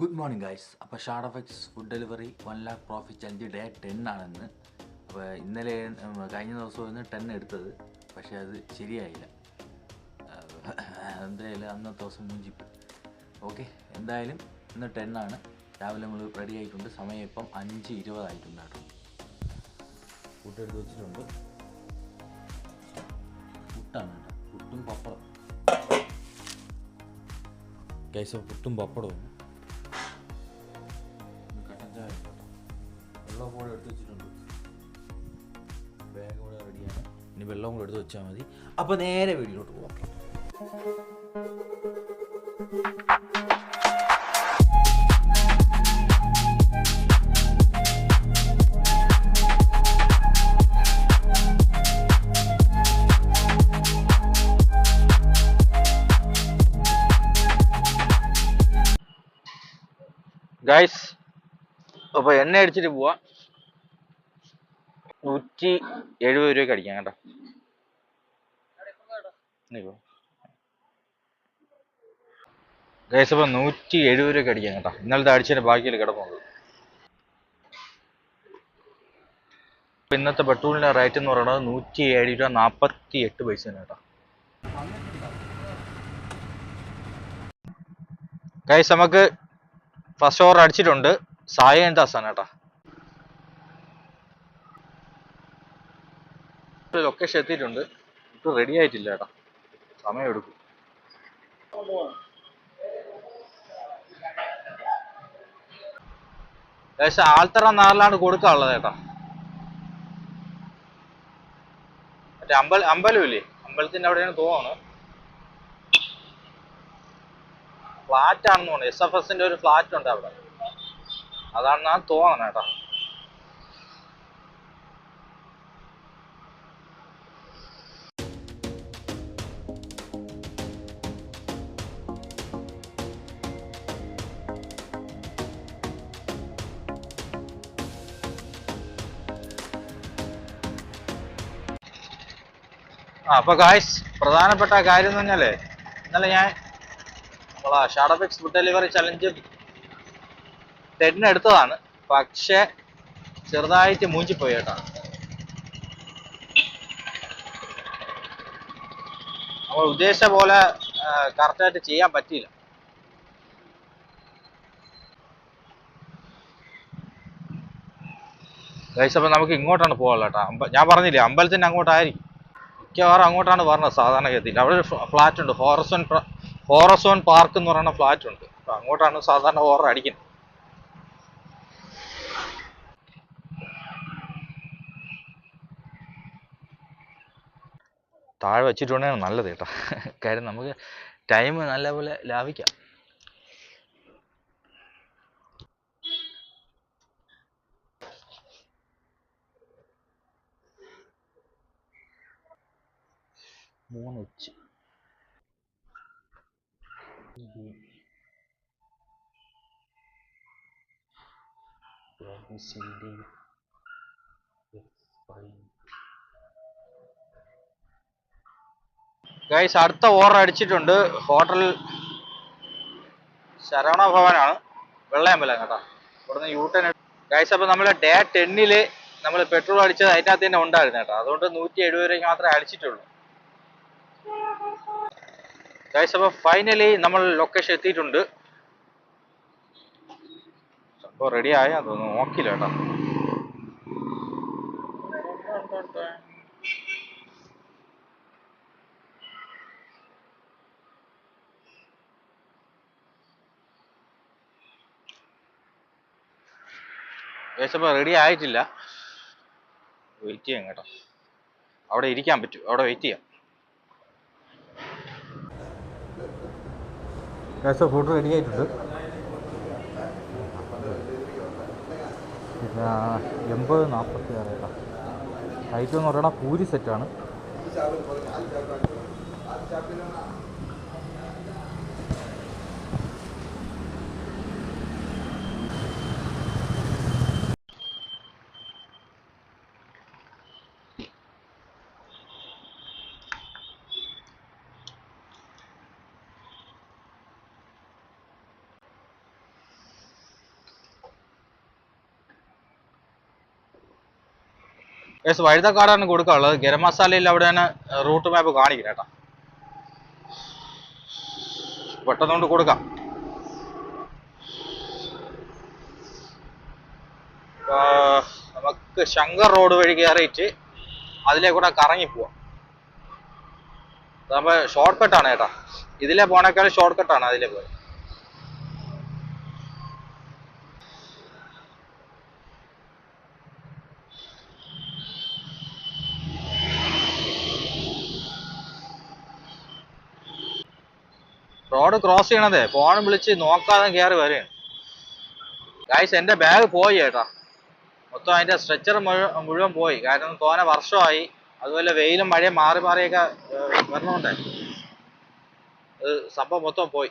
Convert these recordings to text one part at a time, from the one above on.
Good morning guys അപ്പോൾ Shadowfax food delivery one lakh profit challenge day ten ആണെന്ന്. അപ്പോൾ ഇന്നലെ കഴിഞ്ഞ ദിവസമായിരുന്നു ടെൻ എടുത്തത്. പക്ഷേ അത് ശരിയായില്ല. എന്തായാലും അന്നത്തെ ദിവസം മുഞ്ചിപ്പ് ഓക്കെ എന്തായാലും ഇന്ന് ടെൻ ആണ്. രാവിലെ നമ്മൾ റെഡി ആയിട്ടുണ്ട്. സമയം ഇപ്പം അഞ്ച് ഇരുപതായിട്ടുണ്ട് കേട്ടോ ഫുഡ് എടുത്ത് വെച്ചിട്ടുണ്ട്. പുട്ടാണ് കേട്ടോ. പുട്ടും പപ്പടം ഗൈസ് പുട്ടും പപ്പടവും. കൂടെ എടുത്ത് വെച്ചിട്ടുണ്ട്. ബാഗ് കൂടെ റെഡിയാണ്. ഇനി വെള്ളം കൂടെ എടുത്ത് വെച്ചാൽ മതി. അപ്പോൾ നേരെ വീട്ടിലോട്ട് പോകാം ഗൈസ് അപ്പോൾ എണ്ണ അടിച്ചിട്ട് പോവാ. നൂറ്റി എഴുപത് രൂപയ്ക്ക് അടിക്കാം കേട്ടോ. ഗൈസ് അപ്പോൾ നൂറ്റി എഴുപത് രൂപയ്ക്ക് അടിക്കാം കേട്ടോ. ഇന്നലത്തെ അടിച്ചതിന്റെ ബാക്കിയിൽ കിടപ്പുണ്ട്. ഇപ്പൊ ഇന്നത്തെ പെട്രോളിന്റെ റേറ്റ് എന്ന് പറയുന്നത് നൂറ്റി ഏഴ് രൂപ നാൽപ്പത്തി എട്ട് പൈസ കേട്ടോ. ഗൈസ് നമുക്ക് ഫസ്റ്റ് ഓവർ അടിച്ചിട്ടുണ്ട്. സായ ദാസാണ് കേട്ടോ? ലൊക്കേഷൻ എത്തിയിട്ടുണ്ട് ഇപ്പൊ റെഡി ആയിട്ടില്ല ഏട്ടാ. സമയം എടുക്കും ഏകദേശം ആൾത്തറ നാറിലാണ് കൊടുക്കാനുള്ളത് ഏട്ടാ. മറ്റേ അമ്പല അമ്പലമില്ലേ അമ്പലത്തിന്റെ അവിടെയാണ് തോന്നുന്നു. ഫ്ലാറ്റ് ആണെന്ന് തോന്നുന്നു എസ് എഫ് എസിന്റെ ഒരു ഫ്ലാറ്റ് ഉണ്ട് അവിടെ. അതാണെന്നാണ് തോന്നണം കേട്ടോ അപ്പൊ ഗായ്സ് പ്രധാനപ്പെട്ട കാര്യം എന്ന് പറഞ്ഞാലേ ഇന്നലെ ഞാൻ നമ്മളാ ഷാഡോഫിക്സ് ഫുഡ് ഡെലിവറി ചലഞ്ച് ടെഡിനെടുത്തതാണ് പക്ഷെ ചെറുതായിട്ട് മൂഞ്ചിപ്പോയി കേട്ടോ. നമ്മൾ ഉദ്ദേശിച്ച പോലെ കറക്റ്റായിട്ട് ചെയ്യാൻ പറ്റിയില്ല. ഗൈസ് അപ്പം നമുക്ക് ഇങ്ങോട്ടാണ് പോകാനുള്ളത് കേട്ടോ. ഞാൻ പറഞ്ഞില്ലേ അമ്പലത്തിന്റെ അങ്ങോട്ടായിരിക്കും. മിക്കവാറും അങ്ങോട്ടാണ് പറഞ്ഞത് സാധാരണഗതിയിൽ. അവിടെ ഒരു ഫ്ലാറ്റ് ഉണ്ട് ഹോറസോൺ ഹോറസോൺ പാർക്ക് എന്ന് പറയുന്ന ഫ്ലാറ്റ് ഉണ്ട് അപ്പൊ അങ്ങോട്ടാണ് സാധാരണ ഹോറർ അടിക്കുന്നത്. താഴെ വെച്ചിട്ടുണ്ടെങ്കിൽ നല്ലത് കേട്ടോ. കാര്യം നമുക്ക് ടൈം നല്ലപോലെ ലാഭിക്കാം. മൂന്ന് ഉച്ച ഗൈസ് അടുത്ത ഓർഡർ അടിച്ചിട്ടുണ്ട്. ഹോട്ടൽ ശരവണ ഭവനാണ്. വെള്ളയമ്പലം കേട്ടോ. ഇവിടുന്ന് യൂട്ടൺ ഗൈസ് അപ്പോൾ നമ്മൾ ഡേ ടെന്നിൽ നമ്മൾ പെട്രോൾ അടിച്ചത് അതിനകത്ത് തന്നെ ഉണ്ടായിരുന്നു കേട്ടോ. അതുകൊണ്ട് നൂറ്റി എഴുപത് രൂപയ്ക്ക് മാത്രമേ അടിച്ചിട്ടുള്ളൂ. അപ്പോൾ ഫൈനലി നമ്മൾ ലൊക്കേഷൻ എത്തിയിട്ടുണ്ട്. അപ്പോൾ റെഡി ആയ. അതൊന്ന് നോക്കില്ല കേട്ടോ. ഗൈസ് റെഡി ആയിട്ടില്ല. വെയിറ്റ് ചെയ്യാം കേട്ടോ. അവിടെ ഇരിക്കാൻ പറ്റും. അവിടെ വെയിറ്റ് ചെയ്യാം. ഗൈസ് ഫുഡ് റെഡി ആയിട്ടുണ്ട് പിന്നെ എൺപത് നാൽപ്പത്തി ആറ് ഐറ്റം എന്ന് പറയണ പൂരി സെറ്റാണ് കേസ് വഴുതക്കാടാണ് കൊടുക്കാനുള്ളത്. ഗരം മസാലയിൽ തന്നെ റൂട്ട് മാപ്പ് കാണിക്കുന്നത് കേട്ടോ. പെട്ടെന്ന് കൊണ്ട് കൊടുക്കാം. നമുക്ക് ശങ്കർ റോഡ് വഴി കയറിയിട്ട് അതിലെ കൂടെ കറങ്ങി പോവാം. നമ്മൾ ഷോർട്ട് കട്ടാണ് ചേട്ടാ ഇതിലെ പോണേക്കാൾ ഷോർട്ട് കട്ടാണ് അതിലെ പോയത്. റോഡ് ക്രോസ് ചെയ്യണതേ. ഫോണും വിളിച്ച് നോക്കാതെ കയറി വരെയാണ് ഗായ്സ് എന്റെ ബാഗ് പോയി ചേട്ടാ മൊത്തം അതിന്റെ സ്ട്രെച്ചർ മുഴുവൻ പോയി. കാരണം തോനെ വർഷമായി. അതുപോലെ വെയിലും മഴയും മാറി മാറിയൊക്കെ വരണോണ്ടേ. സംഭവം മൊത്തം പോയി.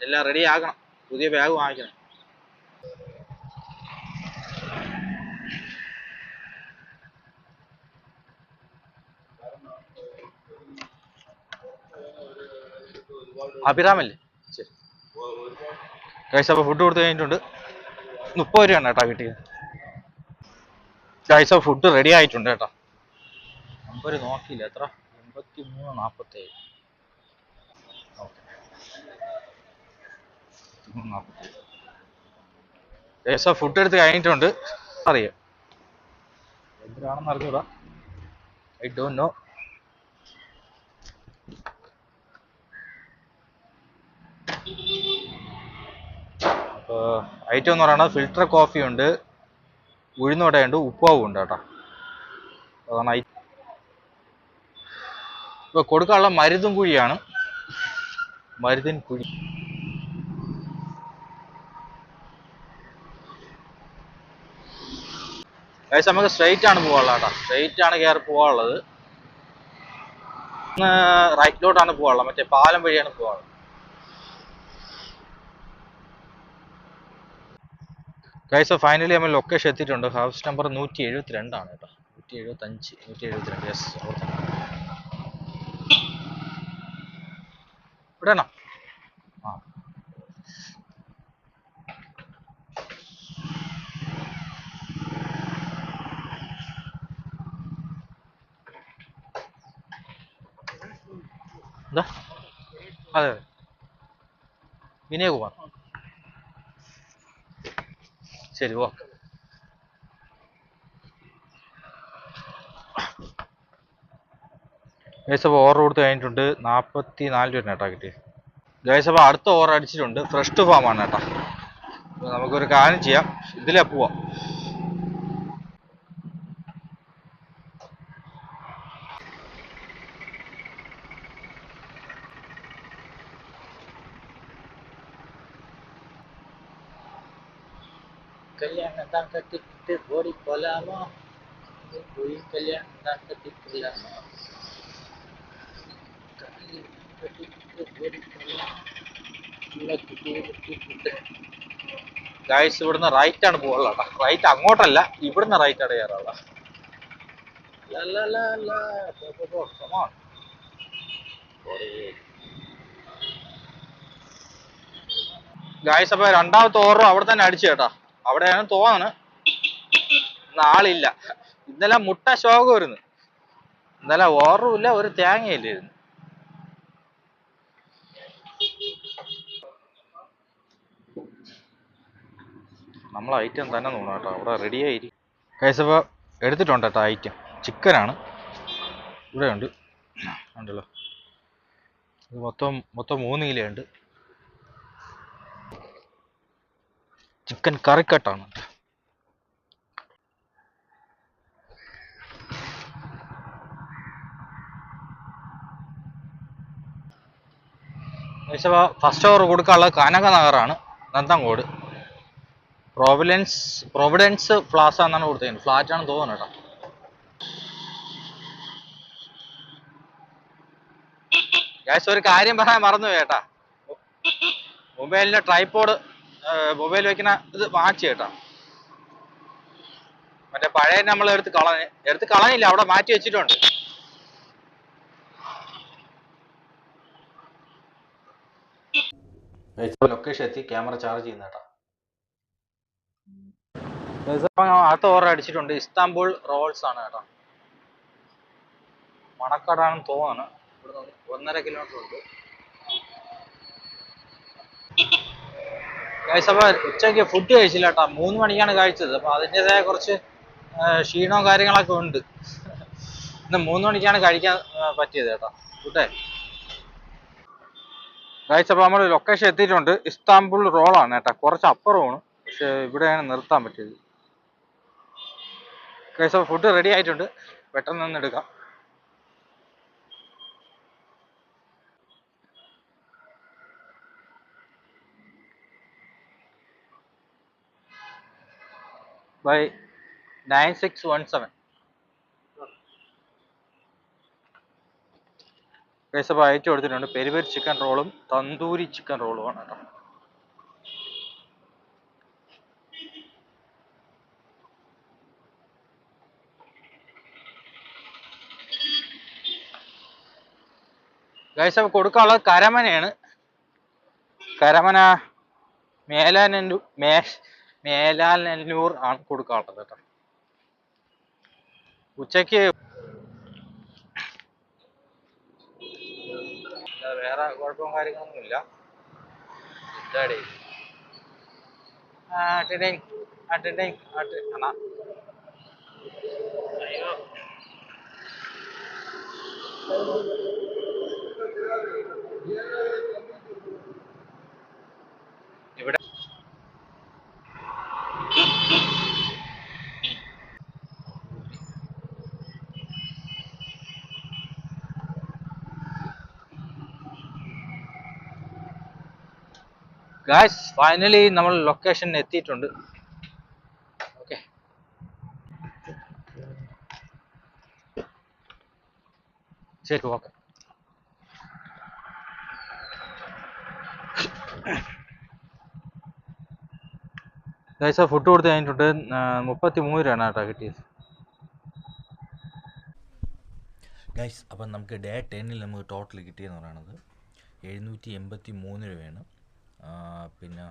എല്ലാം റെഡി ആക്കണം പുതിയ ബാഗ് വാങ്ങിക്കണം. അഭിരാമല്ലേ? ശരി. ഗൈസ് ഫുഡ് കൊടുത്തു കഴിഞ്ഞിട്ടുണ്ട്. മുപ്പത് രൂപയാണ് കേട്ടോ കിട്ടിയത്. ഗൈസ് ഫുഡ് റെഡി ആയിട്ടുണ്ട് കേട്ടോ. നമ്പർ നോക്കിയില്ല. എത്ര? എൺപത്തി മൂന്ന് നാൽപ്പത്തേഴ് ഗൈസ് ഫുഡ് എടുത്ത് കഴിഞ്ഞിട്ടുണ്ട്. അറിയാം? എന്തിനാണെന്ന് അറിഞ്ഞൂടാ? ഐ ഡോണ്ട് നോ അപ്പോൾ ഐറ്റം എന്ന് പറയുന്നത് ഫിൽറ്റർ കോഫി ഉണ്ട് ഉഴുന്നുവടയുണ്ട് ഉപ്പാവും ഉണ്ട് കേട്ടോ. അതാണ് ഐറ്റം ഇപ്പോൾ കൊടുക്കാനുള്ള മരുതും കുഴിയാണ്. മരുതിൻ കുഴി ഗൈസ് നമുക്ക് സ്ട്രെയിറ്റ് ആണ് പോകാനുള്ളത് കേട്ടോ. സ്ട്രെയിറ്റ് ആണ് കയറി പോകാനുള്ളത്. റൈറ്റിലോട്ടാണ് പോകാനുള്ളത്. മറ്റേ പാലം വഴിയാണ് പോകാനുള്ളത്. ഗൈസ് ഫൈനലി നമ്മൾ ലൊക്കേഷൻ എത്തിയിട്ടുണ്ട്. ഹൗസ് നമ്പർ നൂറ്റി എഴുപത്തി രണ്ടാണ് കേട്ടോ നൂറ്റി നൂറ്റി യെസ് ഇവിടെ എന്താ? അതെ അതെ. വിനയകുമാർ. ശരി ഓക്കെ അപ്പോൾ ഓർഡർ കൊടുത്ത് കഴിഞ്ഞിട്ടുണ്ട്. നാൽപ്പത്തി നാല് രൂപ കേട്ടോ ഗൈസ് അപ്പോൾ അടുത്ത ഓർഡർ അടിച്ചിട്ടുണ്ട്. ഫ്രഷ് ടു ഫാം ആണ് കേട്ടോ നമുക്കൊരു കാര്യം ചെയ്യാം. ഇതിലേ പോവാം. കല്യാണം താൻ കെട്ടിട്ട് ഓടിക്കൊല്ലാമോ പോയി കല്യാണം താൻ കെട്ടിക്കൊല്ലാമോ ഗായ്സ് ഇവിടുന്ന് റൈറ്റ് ആണ് പോകാനുള്ള റൈറ്റ് അങ്ങോട്ടല്ല ഇവിടുന്ന് റൈറ്റ് ആണ് കയറാനുള്ള ഗായ്സ് അപ്പൊ രണ്ടാമത്തെ ഓർഡർ അവിടെ തന്നെ അടിച്ചു കേട്ടാ. അവിടെയാണ് ഇന്ന് ആളില്ല. ഇന്നലെ മുട്ട ശോകം വരുന്നു ഇന്നലെ ഓർവില്ല ഒരു തേങ്ങയില്ലായിരുന്നു നമ്മൾ ഐറ്റം തന്നെ തോന്നുന്നു കേട്ടോ. അവിടെ റെഡി ആയിരിക്കും കൈസപ്പ എടുത്തിട്ടുണ്ട് കേട്ടോ ഐറ്റം ചിക്കനാണ് ഇവിടെ ഉണ്ട് ഉണ്ടല്ലോ. ഇത് മൊത്തം മൊത്തം മൂന്ന് കിലോ ഉണ്ട്. ചിക്കൻ കറിക്കട്ടാണ്. ഫസ്റ്റ് ഓവർ കൊടുക്കാനുള്ളത് കനകനഗറാണ് നന്തങ്കോട് പ്രോവിഡൻസ് പ്രൊവിഡൻസ് പ്ലാസ എന്നാണ് കൊടുത്തത് ഫ്ലാറ്റ് ആണ് തോന്നുന്നു കേട്ടോ. ഗ്യാസ് ഒരു കാര്യം പറയാൻ മറന്നു കേട്ടാ. മൊബൈലിന്റെ ട്രൈപ്പോഡ് മൊബൈൽ വെക്കുന്ന ഇത് മാറ്റി കേട്ടാ. മറ്റേ പഴയ നമ്മൾ എടുത്ത് കളഞ്ഞ് എടുത്ത് കളഞ്ഞില്ല അവിടെ മാറ്റി വെച്ചിട്ടുണ്ട്. ലൊക്കേഷൻ എത്തി ക്യാമറ ചാർജ് ചെയ്യുന്ന കേട്ടാ. അടുത്ത ഓർഡർ അടിച്ചിട്ടുണ്ട് ഇസ്താംബുൾ റോൾസ് ആണ് കേട്ടോ. മണക്കാടാണെന്ന് തോന്നുന്നു. ഇവിടെ ഒന്നര കിലോമീറ്റർ ഉണ്ട്. ഗൈസ് അപ്പോൾ ഉച്ചയ്ക്ക് ഫുഡ് കഴിച്ചില്ല കേട്ടോ മൂന്ന് മണിക്കാണ് കഴിച്ചത്. അപ്പോൾ അതിന്റെതായ കുറച്ച് ക്ഷീണവും കാര്യങ്ങളൊക്കെ ഉണ്ട്. ഇന്ന് മൂന്ന് മണിക്കാണ് കഴിക്കാൻ പറ്റിയത് കേട്ടോ. ഫുഡേ ഗൈസ് അപ്പോൾ നമ്മൾ ലൊക്കേഷൻ എത്തിയിട്ടുണ്ട്. ഇസ്താംബുൾ റോളാണ് കേട്ടോ. കുറച്ച് അപ്പുറമാണ്. പക്ഷേ ഇവിടെയാണ് നിർത്താൻ പറ്റിയത്. ഗൈസ് ഫുഡ് റെഡി ആയിട്ടുണ്ട്. പെട്ടെന്ന് ഒന്ന് എടുക്കാം. By nine six one seven guys അപ്പോൾ അയച്ചു കൊടുത്തിട്ടുണ്ട്. പെരി പെരി ചിക്കൻ റോളും തന്തൂരി ചിക്കൻ റോളുമാണ് കേട്ടോ. ഗൈസ് അപ്പോൾ കൊടുക്കാനുള്ളത് കരമനയാണ്. കരമന മേലാനല്ലൂർ മേ മേലാനല്ലൂർ ആണ് കൊടുക്കാറുള്ളത് കേട്ടോ. ഉച്ചയ്ക്ക് വേറെ കുഴപ്പവും കാര്യങ്ങളൊന്നും ഇല്ല. അയ്യോ. ഇവിടെ ഗായ്സ് ഫൈനലി നമ്മൾ ലൊക്കേഷൻ എത്തിയിട്ടുണ്ട്. ഓക്കെ ശരി ഓക്കെ ഗൈസ് ഫുഡ് കൊടുത്ത് കഴിഞ്ഞിട്ടുണ്ട്. മുപ്പത്തി മൂന്ന് രൂപയാണ് കേട്ടോ കിട്ടിയത്. ഗൈസ് അപ്പം നമുക്ക് ഡേ ടെന്നിൽ നമുക്ക് ടോട്ടൽ കിട്ടിയെന്ന് പറയുന്നത് എഴുന്നൂറ്റി എൺപത്തി മൂന്ന് രൂപയാണ്. പിന്നെ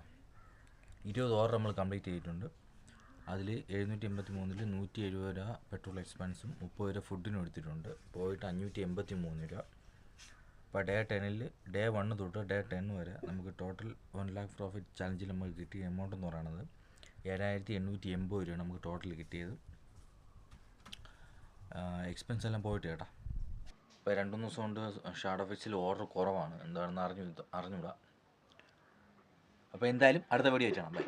ഇരുപത് ഓവർ നമ്മൾ കംപ്ലീറ്റ് ചെയ്തിട്ടുണ്ട്. അതിൽ എഴുന്നൂറ്റി എൺപത്തി മൂന്നിൽ നൂറ്റി എഴുപത് രൂപ പെട്രോൾ എക്സ്പെൻസും മുപ്പത് രൂപ ഫുഡിനും എടുത്തിട്ടുണ്ട്. പോയിട്ട് അഞ്ഞൂറ്റി എൺപത്തി മൂന്ന് രൂപ അപ്പോൾ ഡേ ടെന്നിൽ ഡേ വണ്ണ് തൊട്ട് ഡേ ടെൻ വരെ നമുക്ക് ടോട്ടൽ വൺ ലാക്ക് പ്രോഫിറ്റ് ചലഞ്ചിൽ നമുക്ക് കിട്ടിയ എമൗണ്ട് എന്ന് പറയുന്നത് ഏഴായിരത്തി എണ്ണൂറ്റി എൺപത് രൂപയാണ് നമുക്ക് ടോട്ടൽ കിട്ടിയത്. എക്സ്പെൻസ് എല്ലാം പോയിട്ട് കേട്ടോ. ഇപ്പോൾ രണ്ടു മൂന്ന് ദിവസം കൊണ്ട് ഷാർട്ട് ഓഫീസിൽ ഓർഡർ കുറവാണ്. എന്താണെന്ന് അറിഞ്ഞു അറിഞ്ഞൂടാ. അപ്പോൾ എന്തായാലും അടുത്ത വീഡിയോ വെച്ചാണ് ബൈ